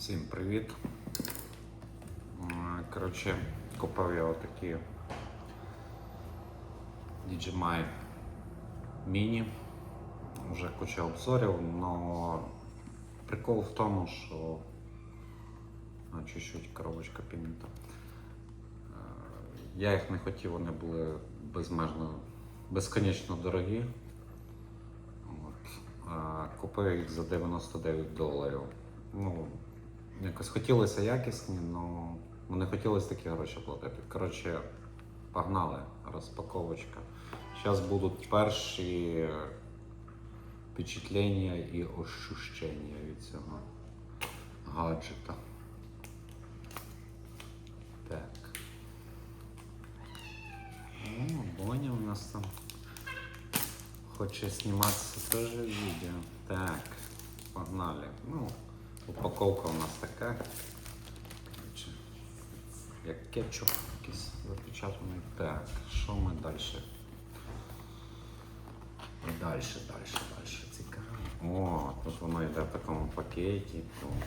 Всім привіт. Коротше, купив я отакі DJI Mini. Вже куча обзорів, але прикол в тому, що а, чуть-чуть коробочка піднята. Е, Я їх не хотів, вони були безмежно, безконечно дорогі. От. А, купив їх за 99 доларів. Ну, якось хотілося якісні, але не хотілося такі гроші платити. Коротше, погнали, розпаковочка. Зараз будуть перші впечатлення і ощущення від цього гаджета. Так. О, Боня у нас там хоче зніматися теж відео. Так, погнали. Ну, упаковка у нас така. Короче, як кетчуп якийсь запечатаний. Так, що ми далі? Далі, далі, далі. Цікаво. О, тут воно йде в такому пакеті.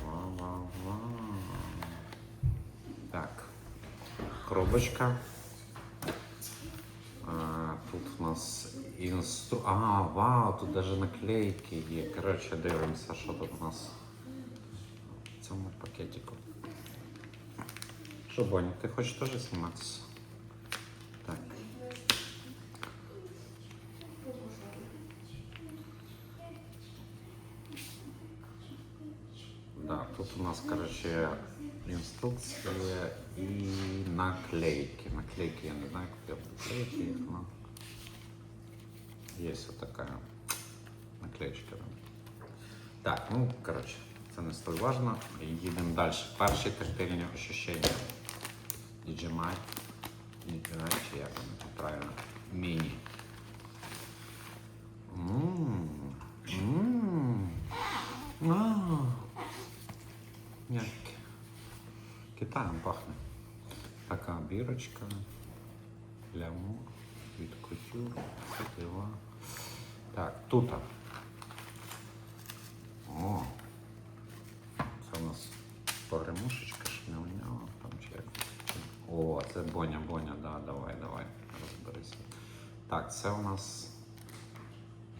Ва-ва-ва. Так. Коробочка. А, тут у нас інстру... А, вау, тут даже наклейки є. Коротше, дивимося, що тут у нас в цьому пакетику. Що, Боня, ти хочеш теж зніматися? Так. Да, тут у нас, короче, инструкция и наклейки. Наклейки, я не знаю, как я наклейки их, но есть вот такая наклеечка. Так, ну, короче, це не столь важно. Їдемо далі. Перші тактильні ощущення. DJI. DJI, чи як воно тут правильно? Міні. Мягкий. Китаєм пахне. Така бірочка. Лямур. Від кутюр. Так, тут. О. Це у нас погремушечка, шняв-няв, там чи як. О, це Боня, Боня, да, давай, давай, розберися. Так, це у нас.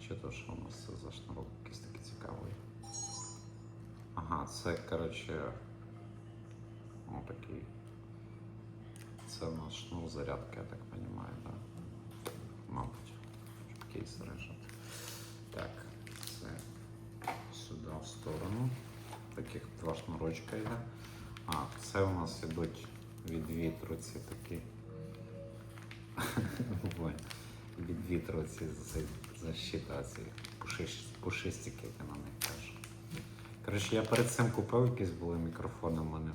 Що то, що у нас це за шнурок якийсь такий цікавий. Ага, це, коротше, о, такий. Це у нас шнур зарядки, я так розумію, да? Мабуть, щоб кейс режати. Так, це сюди в сторону. Таких два шнурочка йде. А, це у нас ідуть від вітру ці такі. Від вітру ці за- защита, ці пушиш- пушистики, як на них кажу. Коротше, я перед цим купив якісь були мікрофони в мене.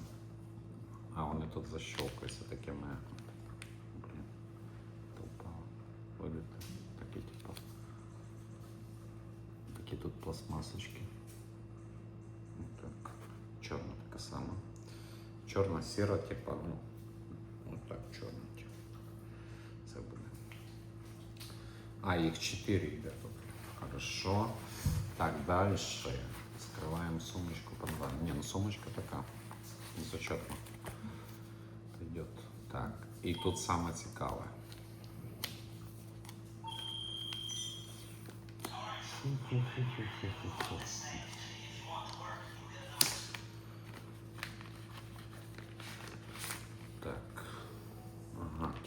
А вони тут защелкуються такими. Блін. Тупо. Видите? Такі, типу. Такі тут пластмасочки. Так. Чорна така сама. Чорна сіра, типа, ну. Ось так, чорна, типу. Це буде. А, їх 4 йде тут. Хорошо. Так, далі. Скриваємо сумочку по два. Не, ну сумочка така. Зачетно. Идет. Так. І тут саме цікаве. Так.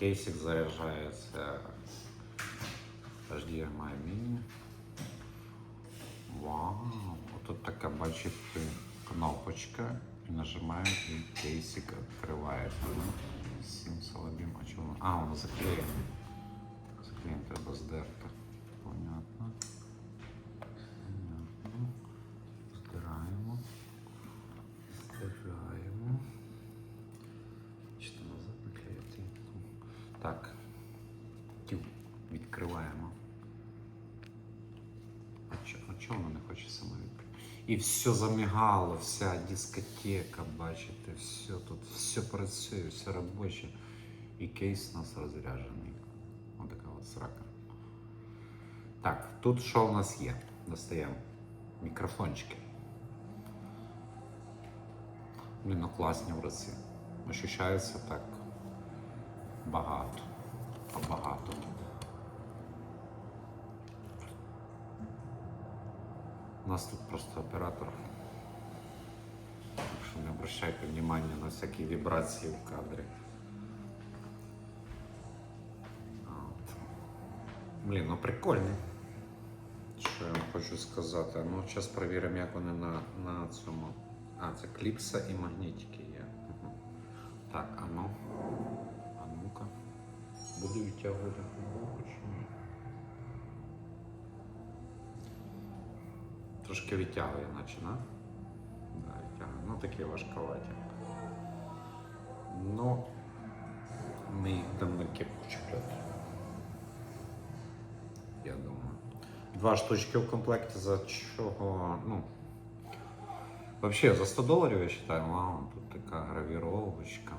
Кейсик заряджається HDMI mini. Вау, тут така бачите кнопочка. І нажимаю і кейсик відкривається. Сім салабім. А чому? А, воно заклеєно. Заклеєно треба здерти. А чо- а чого воно не хоче саме відкрити? І все замігало, вся дискотека, бачите, все тут, все працює, все робоче. І кейс у нас розряджений. Така от срака. Так, тут що у нас є? Достаємо мікрофончики. Блін, ну класні в руці. Ощущається так багато. А багато. У нас тут просто оператор. Так що не обращайте внимания на всякі вібрації в кадрі. От. Блін, ну прикольний. Що я вам хочу сказати? Ну, зараз перевіримо, як вони на, на цьому. А, це кліпса і магнітики є. Угу. Так, а ну. А ну-ка. Буду відтягувати голову чи ні? Трошки відтягує, наче, на? Да, відтягує. Ну, такі важковаті. Ну, ми їх на кепку чіпляти. Я думаю. Два штучки в комплекті за чого, ну. Вообще, за 100 доларів, я считаю, вау, тут така гравіровочка.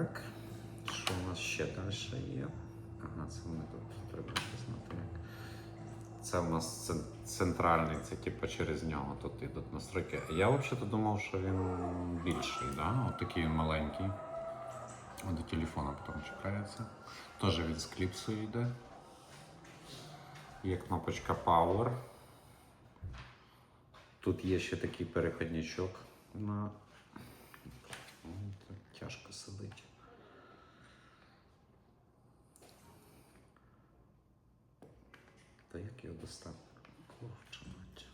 Так. Що у нас ще далі є? Ага, це ми тут треба знати. Це у нас центральний, це типу через нього тут йдуть настройки. Я взагалі думав, що він більший, да? От такий він маленький. От До телефона потім чіпляється. Теж він з кліпсою йде. Є кнопочка Power. Тут є ще такий переходничок на. Тяжко сидить. Та як його достати? Мать.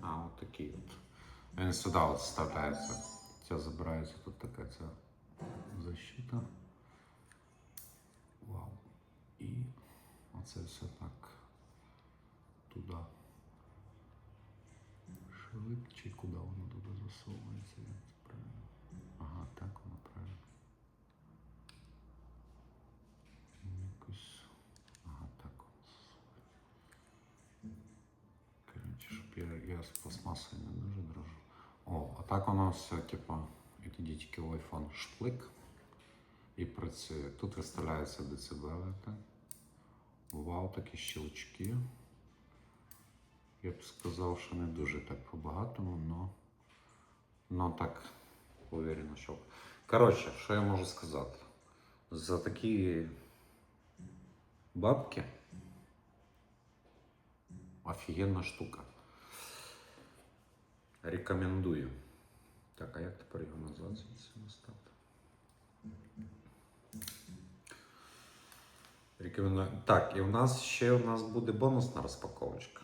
А, от такий от. Він сюди от вставляється. Ця забирається, тут така ця защита. Вау. І оце все так туди. Швид чи куди воно туди засовується? Як це правильно? Ага, так воно правильно. Якось. Ага, так воно засовується. Коротше, я, з пластмасою не дуже дрожу. О, а так воно все, типу, як іде тільки в iPhone шплик і працює. Тут виставляються децибели. Так. Вау, такі щелчки. Я б сказав, що не дуже так по-багатому, но, но так уверено, що. Коротше, що я можу сказати? За такі бабки офігенна штука. Рекомендую. Так, а як тепер його назвати звідси ставте? Рекомендую. Так, і у нас ще у нас буде бонусна розпаковочка.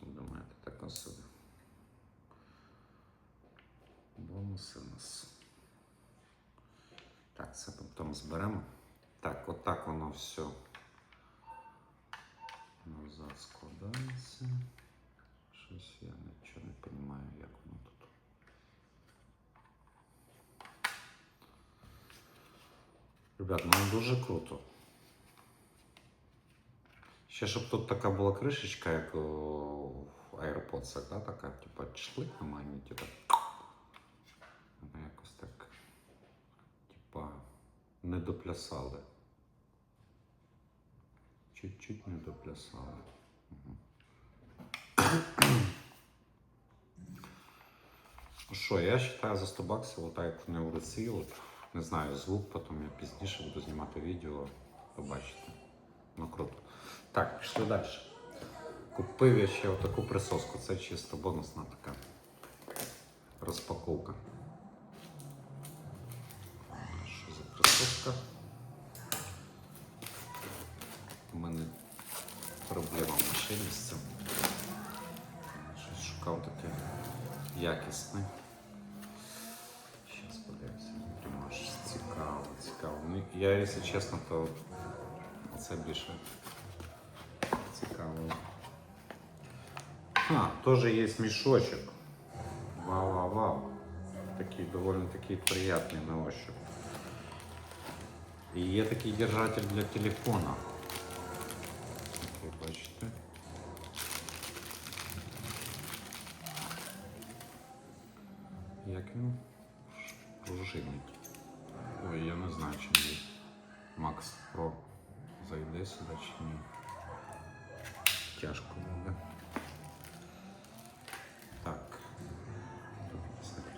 Думаєте, така собі. Бонуси у нас. Так, це потім зберемо. Так, отак воно все назад складається. Щось я нічого не розумію, як воно тут. Ребят, ну дуже круто. Ще щоб тут така була кришечка, як в AirPods, да? така, типа члик на магніті. Так. Вона якось так. Типа не доплясали. Чуть-чуть не доплясали. Мгм. Ну Що, я вважаю за 100 баксів, отак як вони в руці, от, не знаю, звук, потім я пізніше буду знімати відео, побачите. Ну круто. Так, пішли далі. Купив я ще отаку присоску. Це чисто бонусна така розпаковка. Що за присоска? У мене проблема в машині з цим. Щось шукав таке якісне. Зараз подивимося. Прямо аж цікаво, цікаво. Ну, я, якщо чесно, то це більше цікаво. А, теж є мішочок. Вау-вау-вау. Такий доволі такий приятний на ощупь. І є такий держатель для телефона.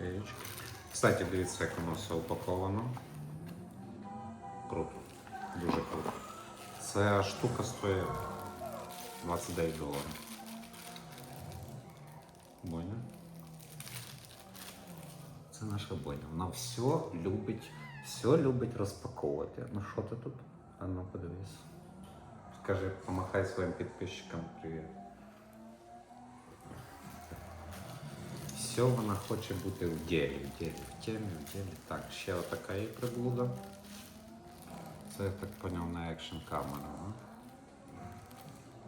Наклеєчки. Кстати, дивіться, як воно все упаковано. Круто. Дуже круто. Ця штука стоїть 29 доларів. Боня. Це наша Боня. Вона все любить, все любить розпаковувати. Ну що ти тут? А ну подивись. Скажи, помахай своїм підписчикам привіт. Все вона хоче бути в ділі, в ділі, в темі, в ділі. Так, ще отака є приблуда. Це я так поняв на екшн камера. Да?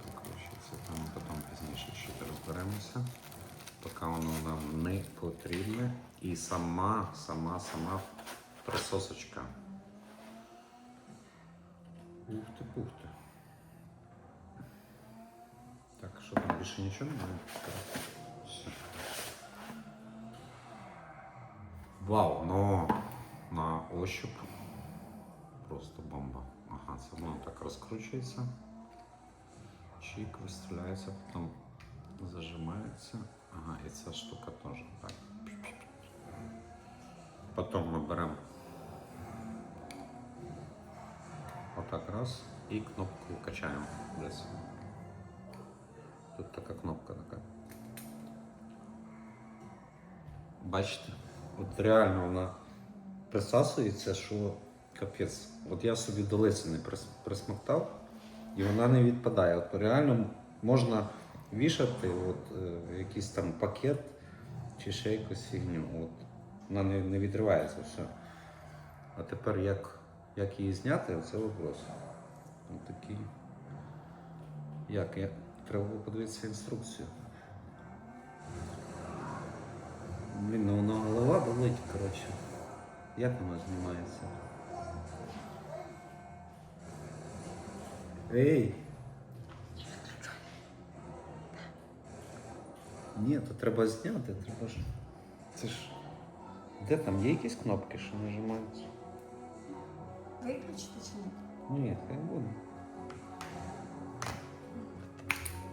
Прикручується, там потім пізніше ще розберемося. Поки воно нам не потрібне. І сама, сама, сама присосочка. Ух ти, пух ти. Так, що там більше нічого немає? Все. Вау, ну на ощуп просто бомба. Ага, це воно так розкручується. Чик вистріляється, потім зажимається. Ага, і ця штука теж. Так. Потім ми беремо отак раз і кнопку качаємо десь. Тут така кнопка така. Бачите? От реально вона присасується, що капець. От я собі до лисини прис- присмоктав, і вона не відпадає. От реально можна вішати от, е, якийсь там пакет чи ще якусь фігню. От. Вона не, не відривається все. А тепер як, як її зняти, це вопрос. Ось такий. Як? Я... Треба було подивитися інструкцію. Блін, ну воно голова болить, коротше. Як воно знімається? Ей! Ні, то треба зняти, треба ж. Це ж. Де там? Є якісь кнопки, що нажимаються? Виключити чи ні? Ні, хай буде.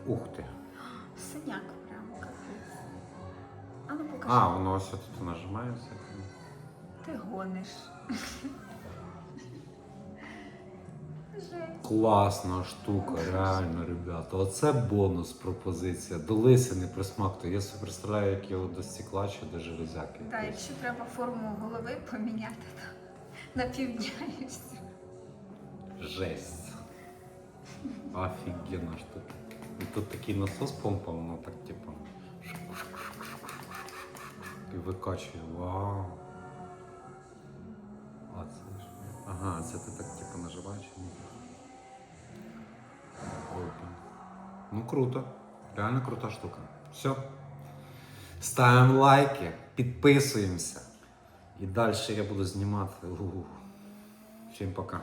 Ух ти. Синяк ну покажи. А, воно ось тут нажимається. Ти гониш. Класна штука, реально, ребята. Оце бонус пропозиція. До лисини присмакту. Я собі представляю, як його до стекла чи до железяки. Так, якщо треба форму голови поміняти, то на півдня і все. Жесть. Офігенна штука. І тут такий насос помпа, воно так типу. Викачує. Вау. А це ж. Ага, це ти так типу наживаєш. Ну круто. Реально крута штука. Все. Ставимо лайки, підписуємося. І далі я буду знімати. Всім пока.